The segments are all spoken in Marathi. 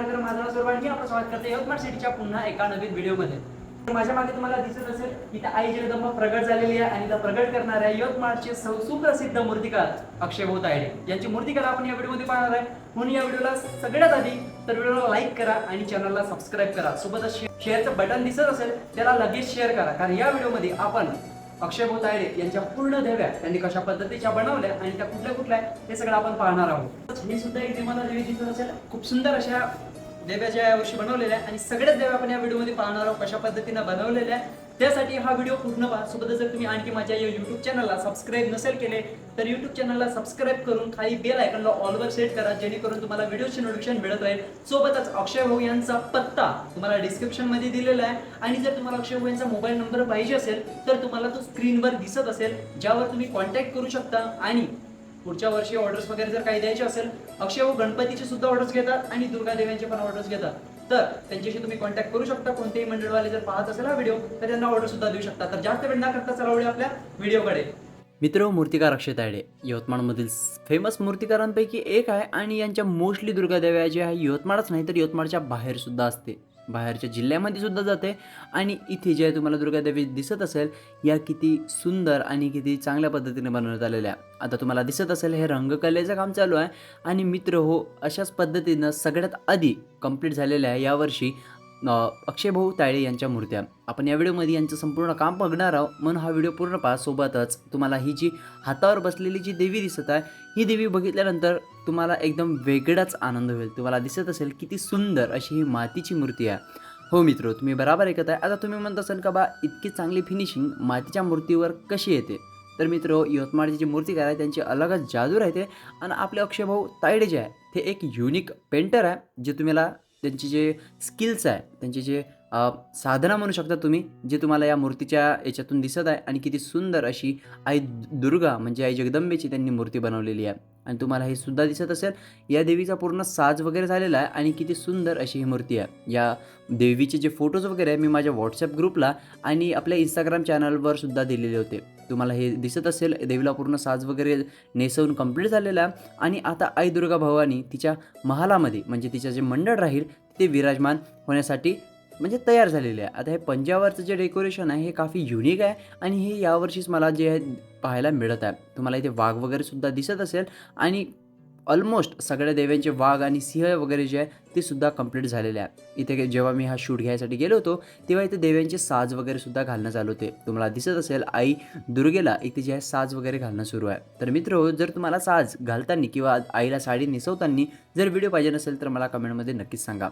निंबाळकर माझा सर्व सर्वांनी आपण स्वागत करतो. यवतमाळ सिटीच्या पुन्हा एका नवीन व्हिडिओमध्ये. माझ्या मागे तुम्हाला दिसत असेल इथं आई जगदंबा प्रगट झालेली आहे आणि इथं प्रगट करणाऱ्या यवतमाळचे सुप्रसिद्ध मूर्तिकार अक्षय भाऊ तायडे यांची मूर्तिकला आपण या व्हिडिओमध्ये पाहणार आहे. म्हणून या व्हिडिओला सगळ्यात आधी तर व्हिडिओला लाईक करा आणि चॅनलला सबस्क्राईब करा. सोबतच शेअरचं बटन दिसत असेल त्याला लगेच शेअर करा. कारण या व्हिडिओमध्ये आपण अक्षय भाऊ यांच्या पूर्ण देव्या त्यांनी कशा पद्धतीच्या बनवल्या आणि त्या कुठल्या कुठल्या आहेत हे सगळं आपण पाहणार आहोत. ही सुद्धा एक तुम्हाला देवी दिसत असेल. खूप सुंदर अशा देव्या ज्या यावर्षी बनवलेल्या आणि सगळ्याच देव्या आपण या व्हिडिओमध्ये पाहणार आहोत कशा पद्धतीनं बनवलेल्या आहे त्यासाठी हा व्हिडिओ पूर्ण पहा सोबतच जर तुम्ही आणखी माझ्या या यूट्यूब चॅनलला सबस्क्राईब नसेल केले तर यूट्यूब चॅनलला सबस्क्राईब करून खाली बेल आयकनला ऑलवर सेट करा जेणेकरून तुम्हाला व्हिडिओचे नोटिफिकेशन मिळत राहील. सोबतच अक्षय भाऊ यांचा पत्ता तुम्हाला डिस्क्रिप्शनमध्ये दिलेला आहे. आणि जर तुम्हाला अक्षय भाऊ यांचा मोबाईल नंबर पाहिजे असेल तर तुम्हाला तो स्क्रीनवर दिसत असेल ज्यावर तुम्ही कॉन्टॅक्ट करू शकता. आणि पुढच्या वर्षी ऑर्डर्स वगैरे जर काही द्यायचे असेल अक्षय भाऊ गणपतीचे सुद्धा ऑर्डर्स घेतात आणि दुर्गा देव्यांचे पण ऑर्डर्स घेतात. तर त्यांच्याशी तुम्ही कॉन्टॅक्ट करू शकता. कोणतेही मंडळवाले जर पाहत असेल हा व्हिडिओ तर त्यांना ऑर्डर सुद्धा देऊ शकता. तर जास्त वेळ न करता चला आपल्या व्हिडिओकडे मित्र मूर्तिकार अक्षय तायडे यवतमाळमधील फेमस मूर्तिकारांपैकी एक आहे आणि यांच्या मोस्टली दुर्गादेव्या जे आहे यवतमाळच नाही तर यवतमाळच्या बाहेर सुद्धा असते. बाहेरच्या जिल्ह्यामध्ये सुद्धा जाते आणि इथे जे तुम्हाला दुर्गादेवी दिसत असेल या किती सुंदर आणि किती चांगल्या पद्धतीने बनवण्यात आलेल्या आहे. आता तुम्हाला दिसत असेल हे रंगकलेचं काम चालू आहे आणि मित्र हो अशाच पद्धतीनं सगळ्यात आधी कंप्लीट झालेलं आहे यावर्षी अक्षय भाऊ यांच्या मूर्त्या. आपण या व्हिडिओमध्ये यांचं संपूर्ण काम बघणार आहोत. म्हणून हा व्हिडिओ पूर्ण पहा. सोबतच तुम्हाला ही जी हातावर बसलेली जी देवी दिसत आहे ही देवी बघितल्यानंतर तुम्हाला एकदम वेगळाच आनंद होईल. तुम्हाला दिसत असेल किती सुंदर अशी ही मातीची मूर्ती आहे. हो मित्र तुम्ही बराबर ऐकत आहे. आता तुम्ही म्हणत असाल का बा इतकी चांगली फिनिशिंग मातीच्या मूर्तीवर कशी येते? तर मित्र यवतमाळची जी मूर्तीकार आहे त्यांची अलगच जादू राहते आणि आपले अक्षयभाऊ तायडे जे आहे ते एक युनिक पेंटर आहे जे तुम्हाला त्यांचे जे स्किल्स आहे त्यांचे जे साधनं साधना म्हणू शकता तुम्ही जे तुम्हाला या मूर्तीच्या याच्यातून दिसत आहे आणि किती सुंदर अशी आई दुर्गा म्हणजे आई जगदंबेची त्यांनी मूर्ती बनवलेली आहे. आणि तुम्हाला हे सुद्धा दिसत असेल या देवीचा पूर्ण साज वगैरे झालेला आहे आणि किती सुंदर अशी ही मूर्ती आहे. या देवीचे जे फोटोज वगैरे आहे मी माझ्या व्हॉट्सअप ग्रुपला आणि आपल्या इंस्टाग्राम चॅनलवर सुद्धा दिलेले होते. तुम्हाला हे दिसत असेल देवीला पूर्ण साज वगैरे नेसवून कंप्लीट झालेला. आहे आणि आता आई दुर्गा भवानी तिच्या महालामध्ये म्हणजे तिचं जे मंडळ राहील ते विराजमान होण्यासाठी म्हणजे तयार झालेले आहे. आता हे पंजावरचं जे डेकोरेशन आहे हे काफी युनिक आहे आणि हे यावर्षीच मला जे आहे पाहायला मिळत आहे. तुम्हाला इथे वाघ वगैरे सुद्धा दिसत असेल आणि ऑलमोस्ट सगळ्या देव्यांचे वाघ आणि सिंह वगैरे जे आहे ते सुद्धा कंप्लीट झालेले आहे. इथे जेव्हा मी हा शूट घ्यायसाठी गेलो होतो तेव्हा इथे देव्यांचे साज वगैरे सुद्धा घालणं चालू होते. तुम्हाला दिसत असेल आई दुर्गेला इथे जे आहे साज वगैरे घालणं सुरू आहे. तर मित्र जर तुम्हाला साज घालताना किंवा आईला साडी नेसवताना जर व्हिडिओ पाहिजे नसेल तर मला कमेंटमध्ये नक्कीच सांगा.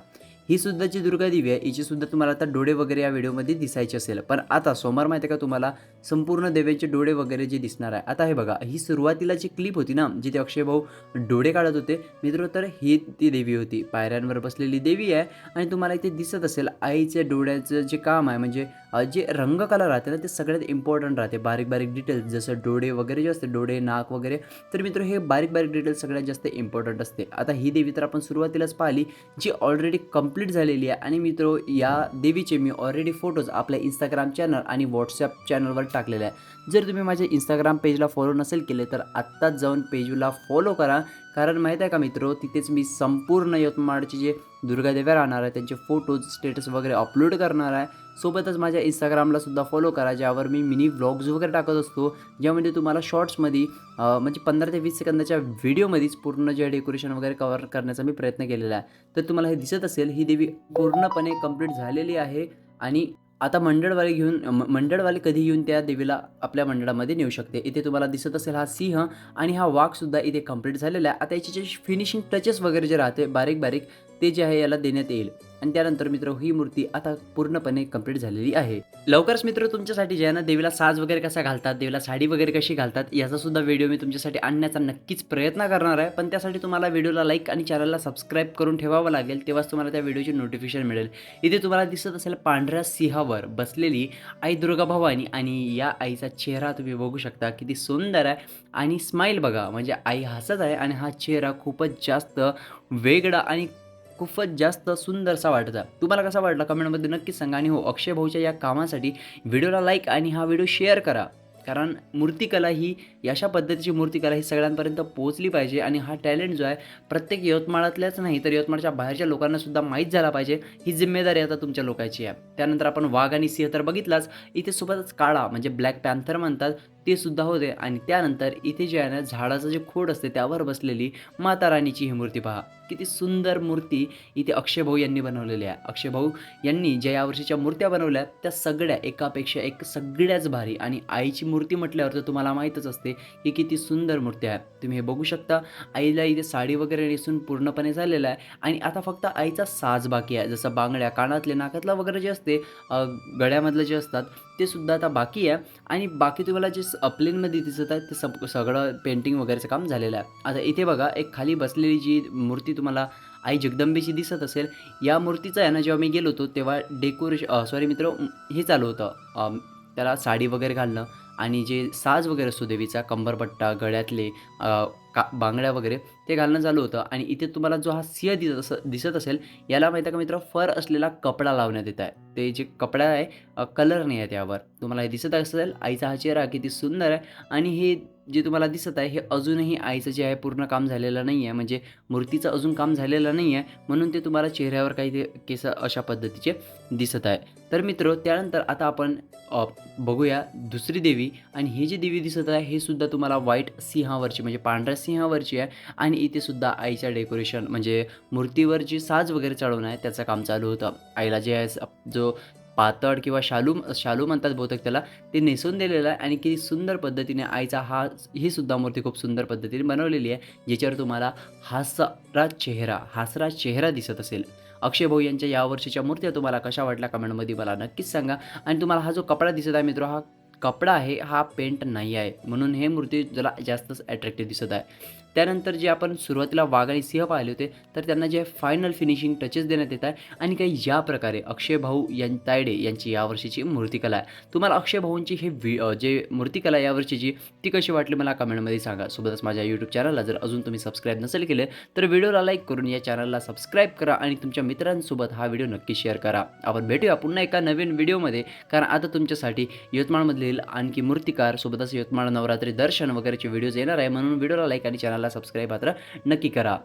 ही सुद्धा जी दुर्गा देवी आहे हिची सुद्धा तुम्हाला आता डोळे वगैरे या व्हिडिओमध्ये दिसायचे असेल. पण आता सोमवार माहिती आहे का तुम्हाला? संपूर्ण देवीचे डोळे वगैरे जे दिसणार आहे. आता हे बघा ही सुरुवातीला जी क्लिप होती ना जिथे अक्षय भाऊ डोळे काढत होते मित्र तर ही ती देवी होती. पायऱ्यांवर बसलेली देवी आहे आणि तुम्हाला इथे दिसत असेल आईच्या डोळ्याचं जे काम आहे म्हणजे जे रंगकला राहते ना ते सगळ्यात इम्पॉर्टंट राहते. बारीक बारीक डिटेल्स जसं डोळे वगैरे जे असते डोळे नाक वगैरे तर मित्र हे बारीक बारीक डिटेल्स सगळ्यात जास्त इम्पॉर्टंट असते. आता ही देवी तर आपण सुरुवातीलाच पाहिली जी ऑलरेडी कंप्लीट झालेली आहे. आणि मित्र या देवीचे मी ऑलरेडी फोटोज आपल्या इंस्टाग्राम चॅनल आणि व्हॉट्सअप चॅनलवर टाकलेले आहे. जर तुम्ही माझ्या इंस्टाग्राम पेजला फॉलो नसेल केले तर आत्ताच जाऊन पेजला फॉलो करा. कारण माहीत आहे का मित्र तिथेच मी संपूर्ण यवतमाळचे जे दुर्गादेव्या राहणार आहे त्यांचे फोटोज स्टेटस वगैरे अपलोड करणार आहे. सोबतच माझ्या इंस्टाग्रामला सुद्धा फॉलो करा ज्यावर मी मिनी व्लॉग्स वगैरे टाकत असतो ज्यामध्ये तुम्हाला शॉर्ट्समध्ये म्हणजे पंधरा ते वीस सेकंदाच्या व्हिडिओमध्येच पूर्ण जे डेकोरेशन वगैरे कवर करण्याचा मी प्रयत्न केलेला आहे. तर तुम्हाला हे दिसत असेल ही देवी पूर्णपणे कंप्लीट झालेली आहे आणि आता मंडळवाले घेऊन म- मंडळवाले कधी येऊन त्या देवीला आपल्या मंडळामध्ये नेऊ शकते? इथे तुम्हाला दिसत असेल हा सिंह आणि हा वाघसुद्धा इथे कंप्लीट झालेला आहे. आता याचे जे फिनिशिंग टचेस वगैरे जे राहते बारीक बारीक ते जे आहे याला देण्यात येईल. आणि त्यानंतर मित्र ही मूर्ती आता पूर्णपणे कंप्लीट झालेली आहे. लवकरच मित्र तुमच्यासाठी जे आहे ना देवीला साज वगैरे कसा घालतात देवीला साडी वगैरे कशी घालतात याचा सुद्धा व्हिडिओ मी तुमच्यासाठी आणण्याचा नक्कीच प्रयत्न करणार आहे. पण त्यासाठी तुम्हाला व्हिडिओला लाईक आणि चॅनलला सबस्क्राईब करून ठेवावं लागेल तेव्हाच तुम्हाला त्या व्हिडिओची नोटिफिकेशन मिळेल. इथे तुम्हाला दिसत असेल पांढऱ्या सिंहावर बसलेली आई दुर्गा भवानी आणि या आईचा चेहरा तुम्ही बघू शकता किती सुंदर आहे. आणि स्माईल बघा म्हणजे आई हसत आहे आणि हा चेहरा खूपच जास्त वेगळा आणि खूपच जास्त सुंदरसा वाटत. तुम्हाला कसा वाटला कमेंटमध्ये नक्कीच सांगा आणि हो अक्षय भाऊच्या या कामासाठी व्हिडिओला लाईक आणि हा व्हिडिओ शेअर करा. कारण मूर्तिकला ही अशा पद्धतीची मूर्तिकला ही सगळ्यांपर्यंत पोहोचली पाहिजे आणि हा टॅलेंट जो आहे प्रत्येक यवतमाळातल्याच नाही तर यवतमाळच्या बाहेरच्या लोकांनासुद्धा माहीत झाला पाहिजे. ही जिम्मेदारी आता तुमच्या लोकांची आहे. त्यानंतर आपण वाघ आणि सिंह तर बघितलाच. इथे सोबतच काळा म्हणजे ब्लॅक पॅन्थर म्हणतात. ते सुद्धा होते. आणि त्यानंतर इथे जे आहे ना झाडाचं जे खोड असते त्यावर बसलेली माता राणीची ही मूर्ती पहा. किती सुंदर मूर्ती इथे अक्षय भाऊ यांनी बनवलेली आहे. अक्षय भाऊ यांनी ज्या यावर्षीच्या मूर्त्या बनवल्या त्या सगळ्या एकापेक्षा एक सगळ्याच भारी. आणि आईची मूर्ती म्हटल्यावर तर तुम्हाला माहीतच असते की किती सुंदर मूर्ती आहे तुम्ही हे बघू शकता. आईला इथे साडी वगैरे नेसून पूर्णपणे झालेलं आहे. आणि आता फक्त आईचा साज बाकी आहे. जसं बांगड्या कानातले नाकातला वगैरे जे असते गळ्यामधलं जे असतात ते सुद्धा आता बाकी आहे. आणि बाकी तुम्हाला जे स- प्लेनमध्ये दिसत आहे ते सग सगळं पेंटिंग वगैरेचं काम झालेलं आहे. आता इथे बघा एक खाली बसलेली जी मूर्ती तुम्हाला आई जगदंबेची दिसत असेल या मूर्तीचं आहे ना जेव्हा मी गेलो होतो तेव्हा डेकोरेशन सॉरी मित्र हे चालू होतं. त्याला साडी वगैरे घालणं आणि जे साज वगैरे असतो देवीचा कंबरपट्टा गळ्यातले का बांगड्या वगैरे ते घालणं चालू होतं. आणि इथे तुम्हाला जो हा सिंह दिसत अस दिसत असेल याला माहिती आहे का मित्र? फर असलेला कपडा लावण्यात येत आहे. ते जे कपडा आहे कलर नाही आहे त्यावर. तुम्हाला हे दिसत असेल आईचा हा चेहरा किती सुंदर आहे. आणि हे जे तुम्हाला दिसत आहे हे अजूनही आईचं जे आहे पूर्ण काम झालेलं नाही आहे. म्हणजे मूर्तीचं अजून काम झालेलं नाही आहे. म्हणून ते तुम्हाला चेहऱ्यावर काही ते केस अशा पद्धतीचे दिसत आहे. तर मित्र त्यानंतर आता आपण बघूया दुसरी देवी. आणि हे जे देवी दिसत आहे हे सुद्धा तुम्हाला व्हाईट सिंहावरची म्हणजे पांढऱ्या सिंहावरची आहे आणि इथे सुद्धा आईच्या डेकोरेशन म्हणजे मूर्तीवर जी साज वगैरे चढवणं आहे त्याचं काम चालू होतं. आईला जे आहे जो पातळ किंवा शालू शालू म्हणतात बहुतेक त्याला ते नेसून दिलेलं आहे आणि किती सुंदर पद्धतीने आईचा हा ही सुद्धा मूर्ती खूप सुंदर पद्धतीने बनवलेली आहे ज्याच्यावर तुम्हाला हासरा चेहरा हासरा चेहरा दिसत असेल. अक्षय भाऊ यांच्या यावर्षीच्या मूर्त्या तुम्हाला कशा वाटल्या कमेंटमध्ये मला नक्कीच सांगा. आणि तुम्हाला हा जो कपडा दिसत आहे मित्र हा कपडा आहे हा पेंट नाही आहे. म्हणून हे मूर्ती जरा जास्तच अट्रॅक्टिव्ह दिसत आहे. त्यानंतर जे आपण सुरुवातीला वाघ आणि सिंह पाहिले होते तर त्यांना जे फायनल फिनिशिंग टचेस देण्यात येत आहे आणि काही या प्रकारे अक्षय भाऊ यां तायडे यांची यावर्षीची मूर्तिकला आहे. तुम्हाला अक्षय भाऊंची हे वि जे मूर्तिकला यावर्षीची ती कशी वाटली मला कमेंटमध्ये सांगा. सोबतच माझ्या यूट्यूब चॅनलला जर अजून तुम्ही सबस्क्राईब नसेल केले तर व्हिडिओला लाईक करून या चॅनलला सबस्क्राईब करा आणि तुमच्या मित्रांसोबत हा व्हिडिओ नक्की शेअर करा. आपण भेटूया पुन्हा एका नवीन व्हिडिओमध्ये कारण आता तुमच्यासाठी यवतमाळमधील आणखी मूर्तिकार सोबतच यवतमाळ नवरात्री दर्शन वगैरेचे व्हिडिओज येणार आहे म्हणून व्हिडिओला लाईक आणि चॅनलला सबस्क्राईब मात्र नक्की करा.